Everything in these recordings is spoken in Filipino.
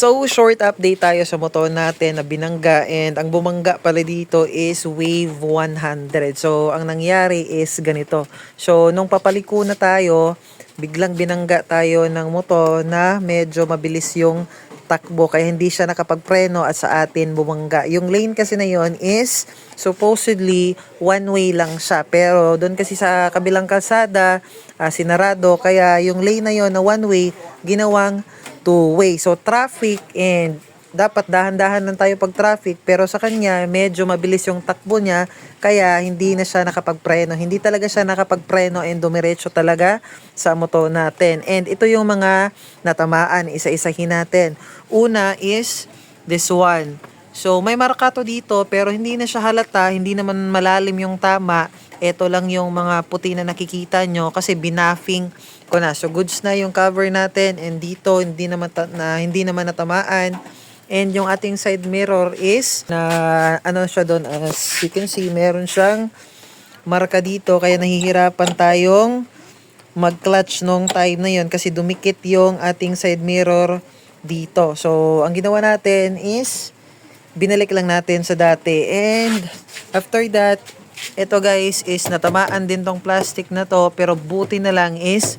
So, short update tayo sa motor natin na binangga and ang bumangga pala dito is Wave 100. So, ang nangyari is ganito. So, nung papaliko na tayo, biglang binangga tayo ng motor na medyo mabilis yung takbo kaya hindi siya nakapagpreno at sa atin bumangga. Yung lane kasi na yon is supposedly one way lang siya pero doon kasi sa kabilang kalsada ah, sinarado kaya yung lane na yon na one way ginawang two way. So traffic and dapat dahan-dahan lang tayo pag traffic pero sa kanya medyo mabilis yung takbo niya kaya hindi na siya nakapagpreno. Hindi talaga siya nakapagpreno and dumiretso talaga sa motor natin. And ito yung mga natamaan, isa-isahin natin. Una is this one. So may markato dito pero hindi na siya halata, hindi naman malalim yung tama. Ito lang yung mga puti na nakikita nyo kasi binaffing ko na. So goods na yung cover natin and dito hindi naman na hindi naman natamaan. And yung ating side mirror is na ano siya doon as you can see meron siyang marka dito kaya nahihirapan tayong mag-clutch nung time na yon kasi dumikit yung ating side mirror dito. So ang ginawa natin is binalik lang natin sa dati and after that ito guys is natamaan din tong plastic na to pero buti na lang is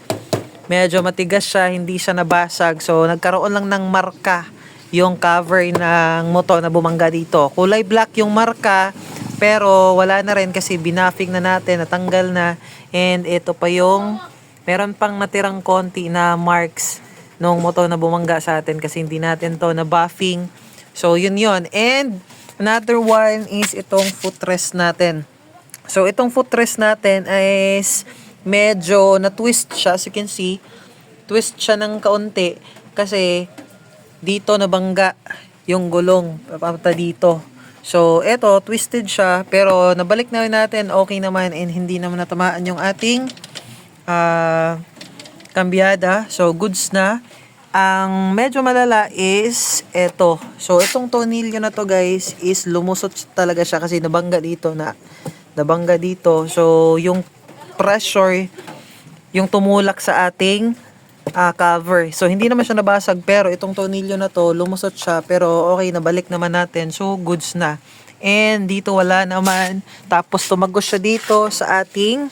medyo matigas siya, hindi siya nabasag. So, nagkaroon lang ng marka yung cover ng motor na bumangga dito. Kulay black yung marka, pero wala na rin kasi binaffing na natin, natanggal na. And ito pa yung, meron pang natirang konti na marks nung motor na bumangga sa atin kasi hindi natin to na buffing. So, yun yun. And another one is itong footrest natin. So, itong footrest natin is medyo na-twist siya. As you can see, twist siya ng kaunti kasi dito nabangga yung gulong papunta dito. So, eto, twisted siya, pero nabalik na rin natin, okay naman, and hindi naman natamaan yung ating ah kambyada. So, goods na. Ang medyo malala is eto. So, itong tonilyo na to guys is lumusot talaga siya kasi nabangga dito na nabangga dito. So, yung pressure yung tumulak sa ating ah, cover. So, hindi naman siya nabasag pero itong tonilyo na to, lumusot siya pero okay, nabalik naman natin. So, goods na. And dito wala naman. Tapos tumagos siya dito sa ating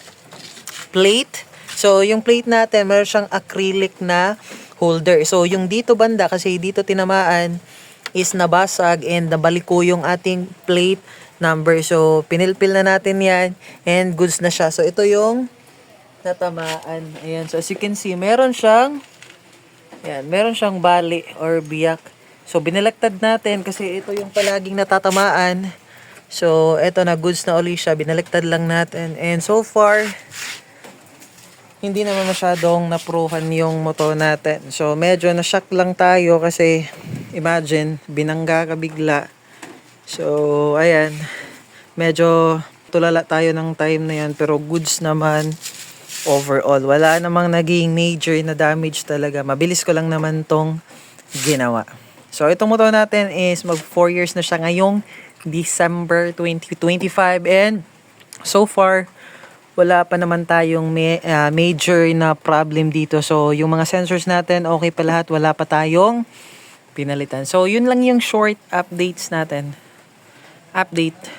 plate. So, yung plate natin, meron siyang acrylic na holder. So, yung dito banda, kasi dito tinamaan, is nabasag and nabaliko yung ating plate number. So, pinilpil na natin yan and goods na siya. So, ito yung natamaan. Ayan. So, as you can see, meron siyang Ayan, meron siyang bali or biyak. So, binaliktad natin kasi ito yung palaging natatamaan. So, ito na goods na uli siya. Binaliktad lang natin. And so far, hindi naman masyadong napruhan yung motor natin. So, medyo na-shock lang tayo kasi imagine, binangga ka bigla. So, ayan. Medyo tulala tayo ng time na yan pero goods naman overall. Wala namang naging major na damage talaga. Mabilis ko lang naman tong ginawa. So, itong motor natin is mag 4 years na siya ngayong December 2025 and so far, wala pa naman tayong may, ah, major na problem dito. So, yung mga sensors natin, okay pa lahat. Wala pa tayong pinalitan. So, yun lang yung short updates natin. Update.